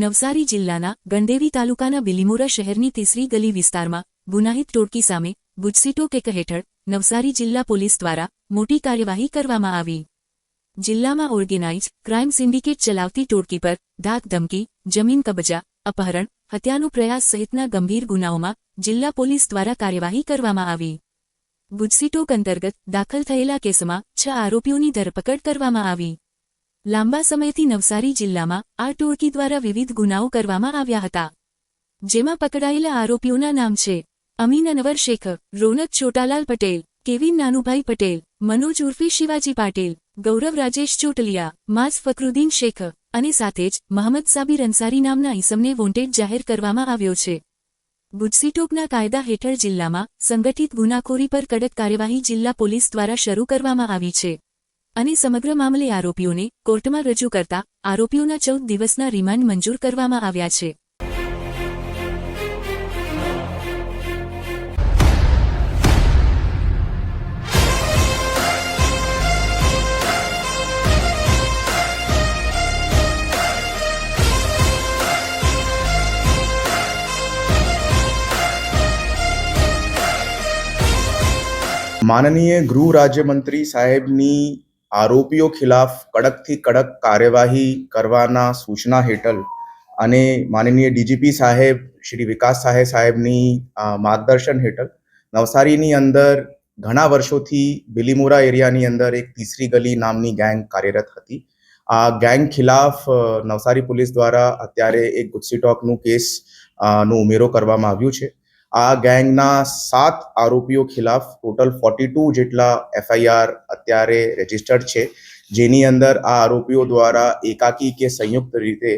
નવસારી જિલ્લાના ગંડેરી તાલુકાના બિલીમોરા શહેરની તીસરી ગલી વિસ્તારમાં ગુનાહિત ટોળકી સામે ગુજસીટો કેક હેઠળ નવસારી જિલ્લા પોલીસ દ્વારા મોટી કાર્યવાહી કરવામાં આવી. જિલ્લામાં ઓર્ગેનાઇઝ ક્રાઇમ સિન્ડિકેટ ચલાવતી ટોળકી પર ધાક ધમકી, જમીન કબજા, અપહરણ, હત્યાનો પ્રયાસ સહિતના ગંભીર ગુનાઓમાં જિલ્લા પોલીસ દ્વારા કાર્યવાહી કરવામાં આવી. ગુજસીટોક અંતર્ગત દાખલ થયેલા કેસમાં છ આરોપીઓની ધરપકડ કરવામાં આવી. લાંબા સમયથી નવસારી જિલ્લામાં આ ટોળકી દ્વારા વિવિધ ગુનાઓ કરવામાં આવ્યા હતા. જેમાં પકડાયેલા આરોપીઓના નામ છે, અમીન અનવર શેખ રોનક છોટાલાલ પટેલ, કેવિન નાનુભાઈ પટેલ, મનોજ ઉર્ફે શિવાજી પાટીલ, ગૌરવ રાજેશ ચોટલિયા માઝ ફકરુદ્દીન શેખ અને સાથે જ મહંમદ સાબિર અંસારી નામના ઈસમને વોન્ટેડ જાહેર કરવામાં આવ્યો છે. ગુજસીટોપના કાયદા હેઠળ જિલ્લામાં સંગઠિત ગુનાખોરી પર કડક કાર્યવાહી જિલ્લા પોલીસ દ્વારા શરૂ કરવામાં આવી છે. અને સમગ્ર મામલે આરોપીઓને કોર્ટમાં રજૂ કરતા આરોપીઓના ચૌદ દિવસના રિમાન્ડ મંજૂર કરવામાં આવ્યા છે. માનનીય ગૃહ રાજ્યમંત્રી સાહેબની આરોપીઓ ખિલાફ કડકથી કડક કાર્યવાહી કરવાના સૂચના હેઠળ અને માનનીય ડીજીપી સાહેબ, શ્રી વિકાસ સાહેબ સાહેબની માર્ગદર્શન હેઠળ નવસારીની અંદર ઘણા વર્ષોથી બિલીમોરા એરિયાની અંદર એક તીસરી ગલી નામની ગેંગ કાર્યરત હતી. આ ગેંગ ખિલાફ નવસારી પોલીસ દ્વારા અત્યારે એક ગુસ્સીટોકનું કેસ નો ઉમેરો કરવામાં આવ્યું છે. આ ગેંગના સાત આરોપીઓ ખિલાફ ટોટલ ફોર્ટી ટુ જેટલા એફઆઈઆર અત્યારે રજીસ્ટર્ડ છે. જેની અંદર આ આરોપીઓ દ્વારા એકાકી કે સંયુક્ત રીતે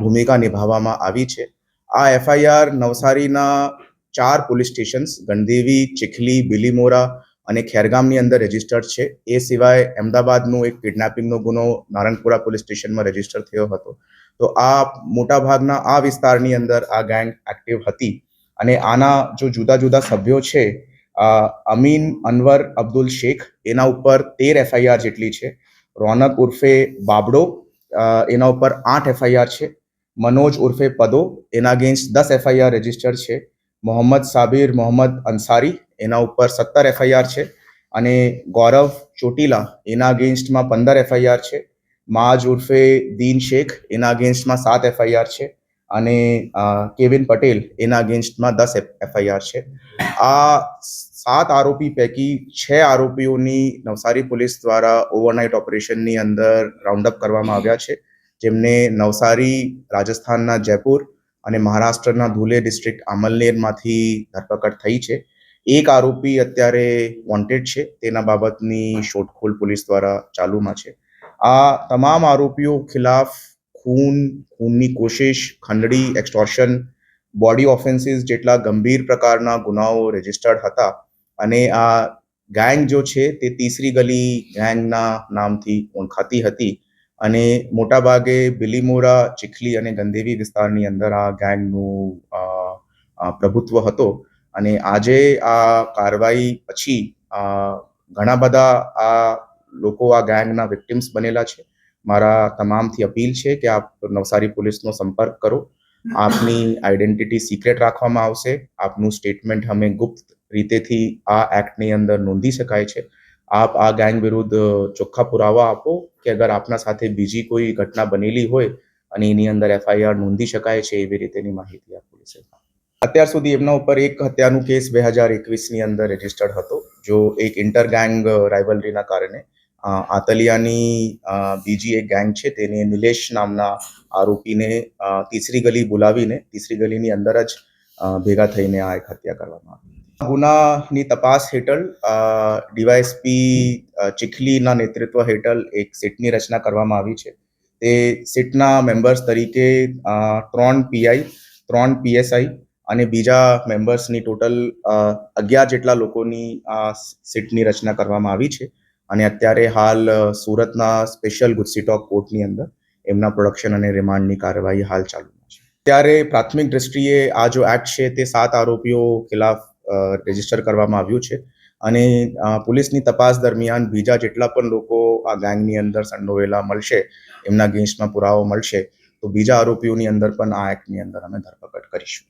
ભૂમિકા નિભાવવામાં આવી છે. આ એફઆઈઆર નવસારીના ચાર પોલીસ સ્ટેશન્સ, ગણદેવી, ચીખલી, બિલીમોરા અને ખેરગામની અંદર રજીસ્ટર્ડ છે. એ સિવાય અમદાવાદનો એક કિડનેપિંગનો ગુનો નારણપુરા પોલીસ સ્ટેશનમાં રજિસ્ટર થયો હતો. તો આ મોટાભાગના આ વિસ્તારની અંદર આ ગેંગ એક્ટિવ હતી. અને આના જો જુદા જુદા સભ્યો છે અમીન, અનવર, અબ્દુલ શેખ, એના ઉપર તેર એફઆઈઆર જેટલી છે. રોનક ઉર્ફે બાબડો એના ઉપર આઠ એફઆઈઆર છે. મનોજ ઉર્ફે પદો, એના અગેન્સ્ટ દસ એફઆઈઆર રજિસ્ટર છે. મોહમ્મદ સાબિર, મોહમ્મદ અંસારી, એના ઉપર સત્તર એફઆઈઆર છે. અને ગૌરવ ચોટીલા, એના અગેન્સ્ટમાં પંદર એફઆઈઆર છે. માજ ઉર્ફે દીન શેખ, એના અગેન્સ્ટમાં સાત એફઆઈઆર છે. અને કેવિન પટેલ એના અગેન્સ્ટમાં દસ એફઆઈઆર છે. આ સાત આરોપી પૈકી છ આરોપીઓની નવસારી પોલીસ દ્વારા ઓવરનાઇટ ઓપરેશનની અંદર રાઉન્ડ અપ કરવામાં આવ્યા છે. જેમને નવસારી, રાજસ્થાનના જયપુર અને મહારાષ્ટ્રના ધુલે ડિસ્ટ્રિક્ટ આમલનેરમાંથી ધરપકડ થઈ છે. એક આરોપી અત્યારે વોન્ટેડ છે. તેના બાબતની શોધખોળ પોલીસ દ્વારા ચાલુમાં છે. આ તમામ આરોપીઓ ખિલાફ ખૂન, ખૂનની કોશિશ, ખંડણી એક્સટોર્શન બોડી ઓફેન્સીસ જેટલા ગંભીર પ્રકારના ગુનાઓ રજીસ્ટર્ડ હતા અને આ ગેંગ જો છે તે તીસરી ગલી ગેંગના નામથી ઓળખાતી હતી અને મોટાભાગે બિલીમોરા, ચીખલી અને ગંદેવી વિસ્તારની અંદર આ ગેંગનું પ્રભુત્વ હતો અને આજે આ કાર્યવાહી પછી ઘણા બધા આ લોકો આ ગેંગના વિક્ટિમ્સ બનેલા છે. મારા તમામથી અપીલ છે કે આપ નવસારી પોલીસનો સંપર્ક કરો. આપની આઈડેન્ટિટી સિક્રેટ રાખવામાં આવશે. આપનું સ્ટેટમેન્ટ અમે ગુપ્ત રીતેથી આ એક્ટની અંદર નોંધી શકાય છે. આપ આ ગેંગ વિરુદ્ધ ચોખ્ખા પુરાવા આપો કે અગર આપના સાથે બીજી કોઈ ઘટના બનેલી હોય અને એની અંદર એફઆઈઆર નોંધી શકાય છે એવી રીતેની માહિતી આ પોલીસે અત્યાર સુધી એમના ઉપર એક હત્યાનું કેસ બે હજાર એકવીસની અંદર રજીસ્ટર્ડ હતો, જો એક ઇન્ટર ગેંગ રાઇવલરીના કારણે. આતલિયાની બીજી એક ગેંગ છે તેને નિલેશ નામના આરોપીને તીસરી ગલી બોલાવીને, તીસરી ગલીની અંદર જ ભેગા થઈને આ એક હત્યા કરવામાં આવી ગુનાની તપાસ હેઠળ ડીવાયએસપી ચીખલીના નેતૃત્વ હેઠળ એક સીટની રચના કરવામાં આવી છે. તે સીટના મેમ્બર્સ તરીકે ત્રણ પીઆઈ ત્રણ પીએસઆઈ અને બીજા મેમ્બર્સની ટોટલ અગિયાર જેટલા લોકોની આ સીટની રચના કરવામાં આવી છે. અને અત્યારે હાલ સુરતના સ્પેશિયલ ગુસ્સીટોક કોર્ટની અંદર એમના પ્રોડક્શન અને રિમાન્ડની કાર્યવાહી હાલ ચાલુમાં છે. ત્યારે પ્રાથમિક દ્રષ્ટિએ આ જો એક્ટ છે, તે સાત આરોપીઓ ખિલાફ રજિસ્ટર કરવામાં આવ્યું છે. અને પોલીસની તપાસ દરમિયાન બીજા જેટલા પણ લોકો આ ગેંગની અંદર સંડોવેલા મળશે, એમના અગેન્સ્ટમાં પુરાવો મળશે, તો બીજા આરોપીઓની અંદર પણ આ એક્ટની અંદર અમે ધરપકડ કરીશું.